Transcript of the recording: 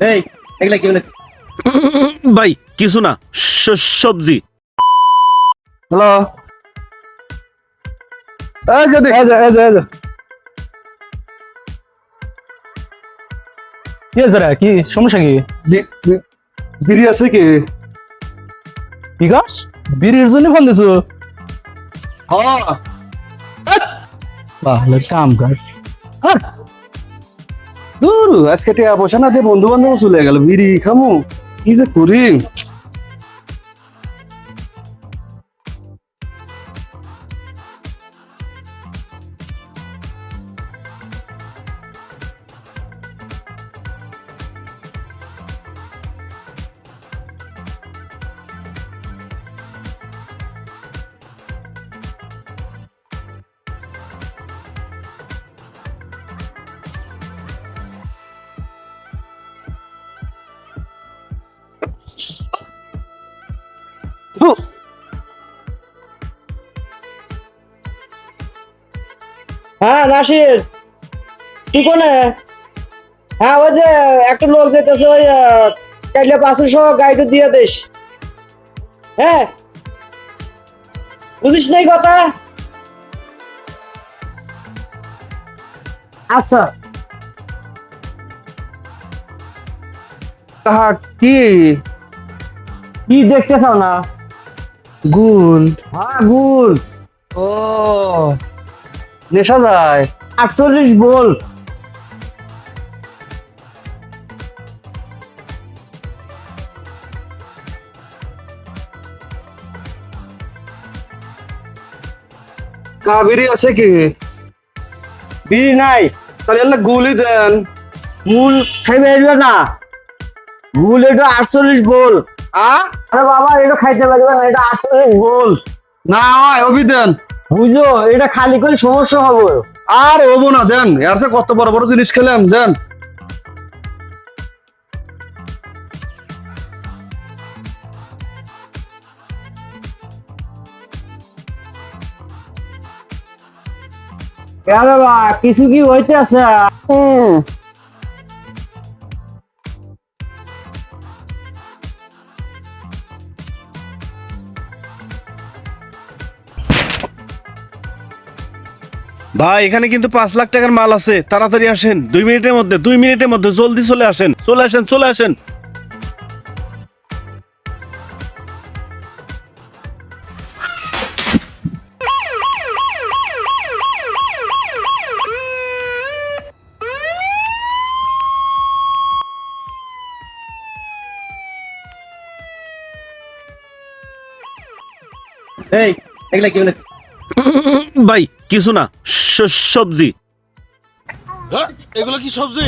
এই এগুলা কি বলে? ভাই কিছু না সবজি। হ্যালো? যে দেখ। যে এই যে কি আছে কি সমস্যা কি? বিড়ি আছে কি? বিকাশ বিড়ির জন্য ফোন দিছো? হ্যাঁ। কাম কাজ আর দূর আজকে টিয়া পয়সা না দিয়ে বন্ধু বান্ধব চলে গেল, বিড়ি খামু। কি যে করি? হ্যাঁ নাসির। কি কোনে হ্যাঁ ওই যে একটা লোক যেতেছে ওই কাইলে পাঁচশো সহ গাইড দিয়ে দিস। হ্যাঁ? বুঝিস নাই কথা? আচ্ছা। তাহা কি? কি দেখতে চাও না? গুল হ্যাঁ গুল ও নেশা যায়। আটচল্লিশ বল। কাবেরি আছে কি? বিড়ি নাই। তাহলে এলা গুলি দেন। গুল খাইবে না। গুল এটা আটচল্লিশ বল। আ আরে বাবা এটা খাইতে পারবে না এটা আটচল্লিশ বল না হয় অভি দেন। বুঝো এটা খালি করে সমস্যা হবে। আর হব না দেন। এর সে কত বড় বড় জিনিস খেলাম দেন। কিছু কি হইতে আছে ভাই, এখানে কিন্তু পাঁচ লাখ টাকার মাল আছে। তাড়াতাড়ি আসেন। দুই মিনিটের মধ্যে, দুই মিনিটের মধ্যে জলদি চলে আসেন। চলে আসেন চলে আসেন। এই, এগুলা কি ভাই কিছু না সবজি। এগুলো কি সবজি?